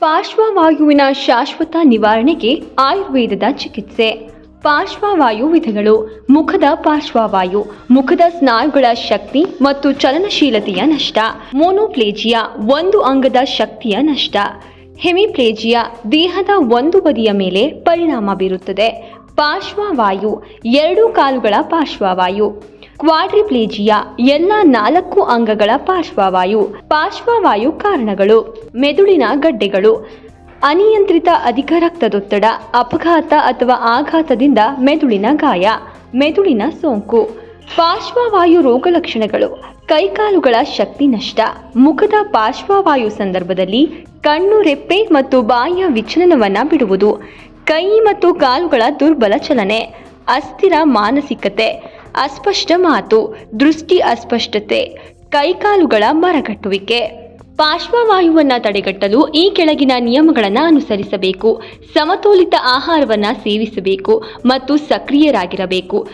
ಪಾರ್ಶ್ವವಾಯುವಿನ ಶಾಶ್ವತ ನಿವಾರಣೆಗೆ ಆಯುರ್ವೇದದ ಚಿಕಿತ್ಸೆ. ಪಾರ್ಶ್ವವಾಯು ವಿಧಗಳು ಮುಖದ ಪಾರ್ಶ್ವವಾಯು, ಮುಖದ ಸ್ನಾಯುಗಳ ಶಕ್ತಿ ಮತ್ತು ಚಲನಶೀಲತೆಯ ನಷ್ಟ. ಮೋನೋಪ್ಲೇಜಿಯಾ ಒಂದು ಅಂಗದ ಶಕ್ತಿಯ ನಷ್ಟ. ಹೆಮಿಪ್ಲೇಜಿಯಾ ದೇಹದ ಒಂದು ಬದಿಯ ಮೇಲೆ ಪರಿಣಾಮ ಬೀರುತ್ತದೆ. ಪಾರ್ಶ್ವವಾಯು ಎರಡು ಕಾಲುಗಳ ಪಾರ್ಶ್ವವಾಯು. ಕ್ವಾಡ್ರಿಪ್ಲೇಜಿಯಾ ಎಲ್ಲ ನಾಲ್ಕು ಅಂಗಗಳ ಪಾರ್ಶ್ವವಾಯು ಪಾರ್ಶ್ವವಾಯು ಕಾರಣಗಳು, ಮೆದುಳಿನ ಗಡ್ಡೆಗಳು, ಅನಿಯಂತ್ರಿತ ಅಧಿಕ ರಕ್ತದೊತ್ತಡ, ಅಪಘಾತ ಅಥವಾ ಆಘಾತದಿಂದ ಮೆದುಳಿನ ಗಾಯ, ಮೆದುಳಿನ ಸೋಂಕು, ಪಾರ್ಶ್ವವಾಯು ರೋಗಲಕ್ಷಣಗಳು ಕೈಕಾಲುಗಳ ಶಕ್ತಿ ನಷ್ಟ. ಮುಖದ ಪಾರ್ಶ್ವವಾಯು ಸಂದರ್ಭದಲ್ಲಿ ಕಣ್ಣು ರೆಪ್ಪೆ ಮತ್ತು ಬಾಯಿಯ ವಿಚಲನವನ್ನ ಬಿಡುವುದು, ಕೈ ಮತ್ತು ಕಾಲುಗಳ ದುರ್ಬಲ ಚಲನೆ, ಅಸ್ಥಿರ ಮಾನಸಿಕತೆ ಅಸ್ಪಷ್ಟ ಮಾತು, ದೃಷ್ಟಿ ಅಸ್ಪಷ್ಟತೆ, ಕೈಕಾಲುಗಳ ಮರಗಟ್ಟುವಿಕೆ. ಪಾರ್ಶ್ವವಾಯುವನ್ನು ತಡೆಗಟ್ಟಲು ಈ ಕೆಳಗಿನ ನಿಯಮಗಳನ್ನು ಅನುಸರಿಸಬೇಕು. ಸಮತೋಲಿತ ಆಹಾರವನ್ನ ಸೇವಿಸಬೇಕು ಮತ್ತು ಸಕ್ರಿಯರಾಗಿರಬೇಕು.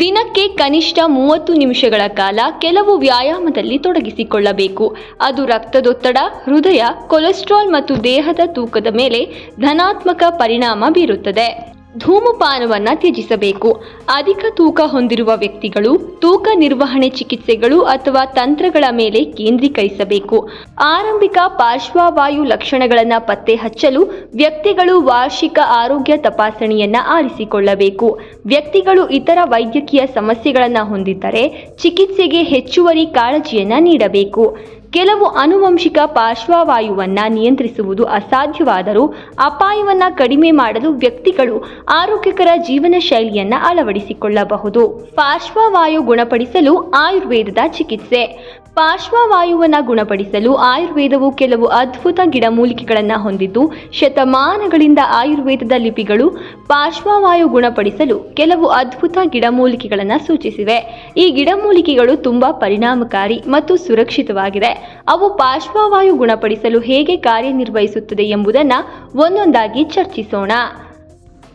ದಿನಕ್ಕೆ ಕನಿಷ್ಠ ಮೂವತ್ತು ನಿಮಿಷಗಳ ಕಾಲ ಕೆಲವು ವ್ಯಾಯಾಮದಲ್ಲಿ ತೊಡಗಿಸಿಕೊಳ್ಳಬೇಕು. ಅದು ರಕ್ತದೊತ್ತಡ, ಹೃದಯ, ಕೊಲೆಸ್ಟ್ರಾಲ್ ಮತ್ತು ದೇಹದ ತೂಕದ ಮೇಲೆ ಧನಾತ್ಮಕ ಪರಿಣಾಮ ಬೀರುತ್ತದೆ. ಧೂಮಪಾನವನ್ನ ತ್ಯಜಿಸಬೇಕು. ಅಧಿಕ ತೂಕ ಹೊಂದಿರುವ ವ್ಯಕ್ತಿಗಳು ತೂಕ ನಿರ್ವಹಣೆ ಚಿಕಿತ್ಸೆಗಳು ಅಥವಾ ತಂತ್ರಗಳ ಮೇಲೆ ಕೇಂದ್ರೀಕರಿಸಬೇಕು. ಆರಂಭಿಕ ಪಾರ್ಶ್ವವಾಯು ಲಕ್ಷಣಗಳನ್ನು ಪತ್ತೆ ಹಚ್ಚಲು ವ್ಯಕ್ತಿಗಳು ವಾರ್ಷಿಕ ಆರೋಗ್ಯ ತಪಾಸಣೆಯನ್ನು ಆರಿಸಿಕೊಳ್ಳಬೇಕು. ವ್ಯಕ್ತಿಗಳು ಇತರ ವೈದ್ಯಕೀಯ ಸಮಸ್ಯೆಗಳನ್ನು ಹೊಂದಿದ್ದರೆ ಚಿಕಿತ್ಸೆಗೆ ಹೆಚ್ಚುವರಿ ಕಾಳಜಿಯನ್ನು ನೀಡಬೇಕು. ಕೆಲವು ಆನುವಂಶಿಕ ಪಾರ್ಶ್ವವಾಯುವನ್ನು ನಿಯಂತ್ರಿಸುವುದು ಅಸಾಧ್ಯವಾದರೂ ಅಪಾಯವನ್ನು ಕಡಿಮೆ ಮಾಡಲು ವ್ಯಕ್ತಿಗಳು ಆರೋಗ್ಯಕರ ಜೀವನ ಶೈಲಿಯನ್ನು ಅಳವಡಿಸಿಕೊಳ್ಳಬಹುದು. ಪಾರ್ಶ್ವವಾಯು ಗುಣಪಡಿಸಲು ಆಯುರ್ವೇದದ ಚಿಕಿತ್ಸೆ. ಪಾರ್ಶ್ವವಾಯುವನ್ನು ಗುಣಪಡಿಸಲು ಆಯುರ್ವೇದವು ಕೆಲವು ಅದ್ಭುತ ಗಿಡಮೂಲಿಕೆಗಳನ್ನು ಹೊಂದಿದ್ದು, ಶತಮಾನಗಳಿಂದ ಆಯುರ್ವೇದದ ಲಿಪಿಗಳು ಪಾರ್ಶ್ವವಾಯು ಗುಣಪಡಿಸಲು ಕೆಲವು ಅದ್ಭುತ ಗಿಡಮೂಲಿಕೆಗಳನ್ನು ಸೂಚಿಸಿವೆ. ಈ ಗಿಡಮೂಲಿಕೆಗಳು ತುಂಬ ಪರಿಣಾಮಕಾರಿ ಮತ್ತು ಸುರಕ್ಷಿತವಾಗಿದೆ ಅವು ಪಾರ್ಶ್ವವಾಯು ಗುಣಪಡಿಸಲು ಹೇಗೆ ಕಾರ್ಯನಿರ್ವಹಿಸುತ್ತದೆ ಎಂಬುದನ್ನು ಒಂದೊಂದಾಗಿ ಚರ್ಚಿಸೋಣ.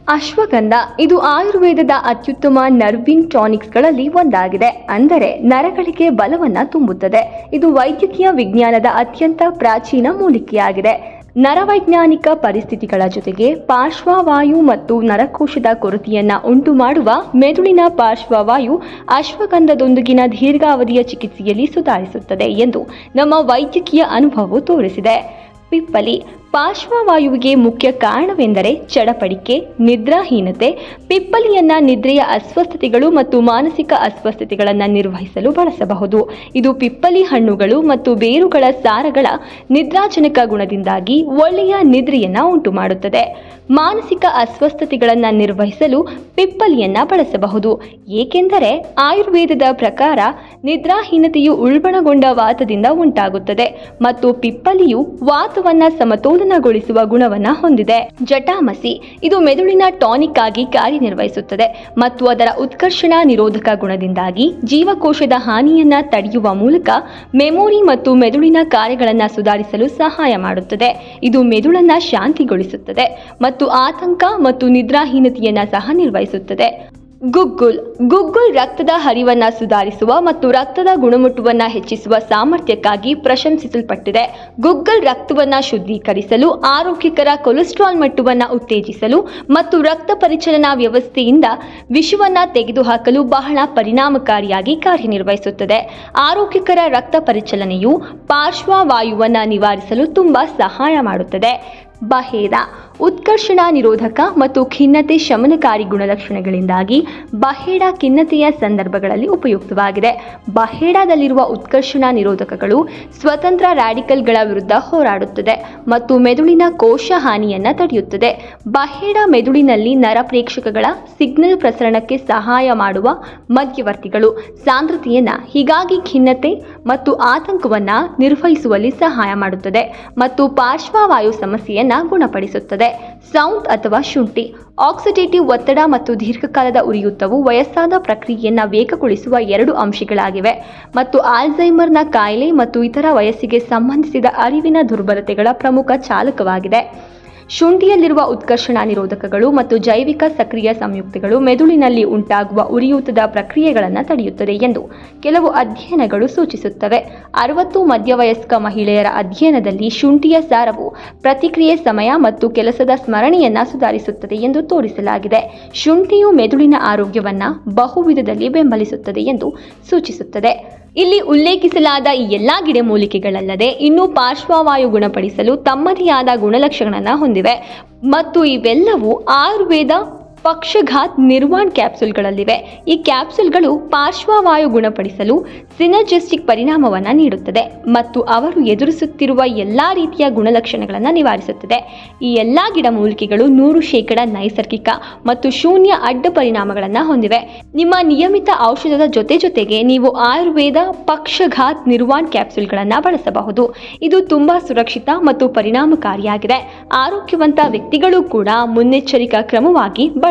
ಅಶ್ವಗಂಧ. ಇದು ಆಯುರ್ವೇದದ ಅತ್ಯುತ್ತಮ ನರ್ವಿನ್ ಟಾನಿಕ್ಸ್ಗಳಲ್ಲಿ ಒಂದಾಗಿದೆ. ಅಂದರೆ ನರಗಳಿಗೆ ಬಲವನ್ನ ತುಂಬುತ್ತದೆ. ಇದು ವೈದ್ಯಕೀಯ ವಿಜ್ಞಾನದ ಅತ್ಯಂತ ಪ್ರಾಚೀನ ಮೂಲಿಕೆಯಾಗಿದೆ. ನರವೈಜ್ಞಾನಿಕ ಪರಿಸ್ಥಿತಿಗಳ ಜೊತೆಗೆ ಪಾರ್ಶ್ವವಾಯು ಮತ್ತು ನರಕೋಶದ ಕೊರತೆಯನ್ನ ಉಂಟು ಮಾಡುವ ಮೆದುಳಿನ ಪಾರ್ಶ್ವವಾಯು ಅಶ್ವಗಂಧದೊಂದಿಗಿನ ದೀರ್ಘಾವಧಿಯ ಚಿಕಿತ್ಸೆಯಲ್ಲಿ ಸುಧಾರಿಸುತ್ತದೆ ಎಂದು ನಮ್ಮ ವೈದ್ಯಕೀಯ ಅನುಭವವು ತೋರಿಸಿದೆ. ಪಿಪ್ಪಲಿ. ಪಾರ್ಶ್ವವಾಯುವಿಗೆ ಮುಖ್ಯ ಕಾರಣವೆಂದರೆ ಚಡಪಡಿಕೆ, ನಿದ್ರಾಹೀನತೆ, ಪಿಪ್ಪಲಿಯನ್ನ ನಿದ್ರೆಯ ಅಸ್ವಸ್ಥತೆಗಳು ಮತ್ತು ಮಾನಸಿಕ ಅಸ್ವಸ್ಥತೆಗಳನ್ನು ನಿರ್ವಹಿಸಲು ಬಳಸಬಹುದು. ಇದು ಪಿಪ್ಪಲಿ ಹಣ್ಣುಗಳು ಮತ್ತು ಬೇರುಗಳ ಸಾರಗಳ ನಿದ್ರಾಜನಕ ಗುಣದಿಂದಾಗಿ ಒಳ್ಳೆಯ ನಿದ್ರೆಯನ್ನು ಉಂಟು ಮಾಡುತ್ತದೆ ಮಾನಸಿಕ ಅಸ್ವಸ್ಥತೆಗಳನ್ನು ನಿರ್ವಹಿಸಲು ಪಿಪ್ಪಲಿಯನ್ನ ಬಳಸಬಹುದು. ಏಕೆಂದರೆ ಆಯುರ್ವೇದದ ಪ್ರಕಾರ ನಿದ್ರಾಹೀನತೆಯು ಉಲ್ಬಣಗೊಂಡ ವಾತದಿಂದ ಉಂಟಾಗುತ್ತದೆ ಮತ್ತು ಪಿಪ್ಪಲಿಯು ವಾತವನ್ನ ಸಮತೋಲನಗೊಳಿಸುವ ಗುಣವನ್ನ ಹೊಂದಿದೆ. ಜಟಾಮಸಿ ಇದು ಮೆದುಳಿನ ಟಾನಿಕ್ ಆಗಿ ಕಾರ್ಯನಿರ್ವಹಿಸುತ್ತದೆ ಮತ್ತು ಅದರ ಉತ್ಕರ್ಷಣ ನಿರೋಧಕ ಗುಣದಿಂದಾಗಿ ಜೀವಕೋಶದ ಹಾನಿಯನ್ನ ತಡೆಯುವ ಮೂಲಕ ಮೆಮೊರಿ ಮತ್ತು ಮೆದುಳಿನ ಕಾರ್ಯಗಳನ್ನು ಸುಧಾರಿಸಲು ಸಹಾಯ ಮಾಡುತ್ತದೆ. ಇದು ಮೆದುಳನ್ನ ಶಾಂತಿಗೊಳಿಸುತ್ತದೆ ಮತ್ತು ಆತಂಕ ಮತ್ತು ನಿದ್ರಾಹೀನತೆಯನ್ನ ಸಹ ನಿರ್ವಹಿಸುತ್ತದೆ. ಗುಗ್ಗುಲ್. ಗುಗ್ಗುಲ್ ರಕ್ತದ ಹರಿವನ್ನ ಸುಧಾರಿಸುವ ಮತ್ತು ರಕ್ತದ ಗುಣಮಟ್ಟವನ್ನ ಹೆಚ್ಚಿಸುವ ಸಾಮರ್ಥ್ಯಕ್ಕಾಗಿ ಪ್ರಶಂಸಿಸಲ್ಪಟ್ಟಿದೆ. ಗುಗ್ಗಲ್ ರಕ್ತವನ್ನ ಶುದ್ಧೀಕರಿಸಲು, ಆರೋಗ್ಯಕರ ಕೊಲೆಸ್ಟ್ರಾಲ್ ಮಟ್ಟವನ್ನ ಉತ್ತೇಜಿಸಲು ಮತ್ತು ರಕ್ತ ಪರಿಚಲನಾ ವ್ಯವಸ್ಥೆಯಿಂದ ವಿಷವನ್ನ ತೆಗೆದುಹಾಕಲು ಬಹಳ ಪರಿಣಾಮಕಾರಿಯಾಗಿ ಕಾರ್ಯನಿರ್ವಹಿಸುತ್ತದೆ. ಆರೋಗ್ಯಕರ ರಕ್ತ ಪರಿಚಲನೆಯು ಪಾರ್ಶ್ವವಾಯುವನ್ನ ನಿವಾರಿಸಲು ತುಂಬಾ ಸಹಾಯ ಮಾಡುತ್ತದೆ. ಬಹೇಡ ಉತ್ಕರ್ಷಣ ನಿರೋಧಕ ಮತ್ತು ಖಿನ್ನತೆ ಶಮನಕಾರಿ ಗುಣಲಕ್ಷಣಗಳಿಂದಾಗಿ ಬಹೇಡ ಖಿನ್ನತೆಯ ಸಂದರ್ಭಗಳಲ್ಲಿ ಉಪಯುಕ್ತವಾಗಿದೆ. ಬಹೇಡದಲ್ಲಿರುವ ಉತ್ಕರ್ಷಣ ನಿರೋಧಕಗಳು ಸ್ವತಂತ್ರ ರ್ಯಾಡಿಕಲ್ಗಳ ವಿರುದ್ಧ ಹೋರಾಡುತ್ತದೆ ಮತ್ತು ಮೆದುಳಿನ ಕೋಶ ಹಾನಿಯನ್ನು ತಡೆಯುತ್ತದೆ. ಬಹೇಡ ಮೆದುಳಿನಲ್ಲಿ ನರ ಪ್ರೇಕ್ಷಕಗಳ ಸಿಗ್ನಲ್ ಪ್ರಸರಣಕ್ಕೆ ಸಹಾಯ ಮಾಡುವ ಮಧ್ಯವರ್ತಿಗಳು ಸಾಂದ್ರತೆಯನ್ನು ಹೀಗಾಗಿ ಖಿನ್ನತೆ ಮತ್ತು ಆತಂಕವನ್ನು ನಿರ್ವಹಿಸುವಲ್ಲಿ ಸಹಾಯ ಮಾಡುತ್ತದೆ ಮತ್ತು ಪಾರ್ಶ್ವವಾಯು ಸಮಸ್ಯೆಯನ್ನ ಗುಣಪಡಿಸುತ್ತದೆ. ಸೌಂತ್ ಅಥವಾ ಶುಂಠಿ, ಆಕ್ಸಿಡೇಟಿವ್ ಒತ್ತಡ ಮತ್ತು ದೀರ್ಘಕಾಲದ ಉರಿಯೂತವು ವಯಸ್ಸಾದ ಪ್ರಕ್ರಿಯೆಯನ್ನು ವೇಗಗೊಳಿಸುವ ಎರಡು ಅಂಶಗಳಾಗಿವೆ ಮತ್ತು ಆಲ್ಝೈಮರ್ನ ಕಾಯಿಲೆ ಮತ್ತು ಇತರ ವಯಸ್ಸಿಗೆ ಸಂಬಂಧಿಸಿದ ಅರಿವಿನ ದುರ್ಬಲತೆಗಳ ಪ್ರಮುಖ ಚಾಲಕವಾಗಿದೆ. ಶುಂಠಿಯಲ್ಲಿರುವ ಉತ್ಕರ್ಷಣ ನಿರೋಧಕಗಳು ಮತ್ತು ಜೈವಿಕ ಸಕ್ರಿಯ ಸಂಯುಕ್ತಗಳು ಮೆದುಳಿನಲ್ಲಿ ಉಂಟಾಗುವ ಉರಿಯೂತದ ಪ್ರಕ್ರಿಯೆಗಳನ್ನು ತಡೆಯುತ್ತದೆ ಎಂದು ಕೆಲವು ಅಧ್ಯಯನಗಳು ಸೂಚಿಸುತ್ತವೆ. ಅರವತ್ತು ಮಧ್ಯವಯಸ್ಕ ಮಹಿಳೆಯರ ಅಧ್ಯಯನದಲ್ಲಿ ಶುಂಠಿಯ ಸಾರವು ಪ್ರತಿಕ್ರಿಯೆ ಸಮಯ ಮತ್ತು ಕೆಲಸದ ಸ್ಮರಣೆಯನ್ನು ಸುಧಾರಿಸುತ್ತದೆ ಎಂದು ತೋರಿಸಲಾಗಿದೆ. ಶುಂಠಿಯು ಮೆದುಳಿನ ಆರೋಗ್ಯವನ್ನು ಬಹುವಿಧದಲ್ಲಿ ಬೆಂಬಲಿಸುತ್ತದೆ ಎಂದು ಸೂಚಿಸುತ್ತದೆ. ಇಲ್ಲಿ ಉಲ್ಲೇಖಿಸಲಾದ ಈ ಎಲ್ಲಾ ಗಿಡಮೂಲಿಕೆಗಳಲ್ಲದೆ ಇನ್ನೂ ಪಾರ್ಶ್ವವಾಯು ಗುಣಪಡಿಸಲು ತಮ್ಮದೇ ಆದ ಗುಣಲಕ್ಷಣಗಳನ್ನು ಹೊಂದಿವೆ. ಮತ್ತು ಇವೆಲ್ಲವೂ ಆಯುರ್ವೇದ ಪಕ್ಷಘಾತ್ ನಿರ್ವಾಣ್ ಕ್ಯಾಪ್ಸುಲ್ಗಳಲ್ಲಿವೆ. ಈ ಕ್ಯಾಪ್ಸುಲ್ಗಳು ಪಾರ್ಶ್ವವಾಯು ಗುಣಪಡಿಸಲು ಸಿನರ್ಜಿಸ್ಟಿಕ್ ಪರಿಣಾಮವನ್ನು ನೀಡುತ್ತದೆ ಮತ್ತು ಅವರು ಎದುರಿಸುತ್ತಿರುವ ಎಲ್ಲ ರೀತಿಯ ಗುಣಲಕ್ಷಣಗಳನ್ನು ನಿವಾರಿಸುತ್ತದೆ. ಈ ಎಲ್ಲ ಗಿಡಮೂಲಿಕೆಗಳು ನೂರು ಶೇಕಡ ನೈಸರ್ಗಿಕ ಮತ್ತು ಶೂನ್ಯ ಅಡ್ಡ ಪರಿಣಾಮಗಳನ್ನು ಹೊಂದಿವೆ. ನಿಮ್ಮ ನಿಯಮಿತ ಔಷಧದ ಜೊತೆ ಜೊತೆಗೆ ನೀವು ಆಯುರ್ವೇದ ಪಕ್ಷಘಾತ್ ನಿರ್ವಾಣ್ ಕ್ಯಾಪ್ಸುಲ್ಗಳನ್ನು ಬಳಸಬಹುದು. ಇದು ತುಂಬಾ ಸುರಕ್ಷಿತ ಮತ್ತು ಪರಿಣಾಮಕಾರಿಯಾಗಿದೆ. ಆರೋಗ್ಯವಂತ ವ್ಯಕ್ತಿಗಳು ಕೂಡ ಮುನ್ನೆಚ್ಚರಿಕಾ ಕ್ರಮವಾಗಿ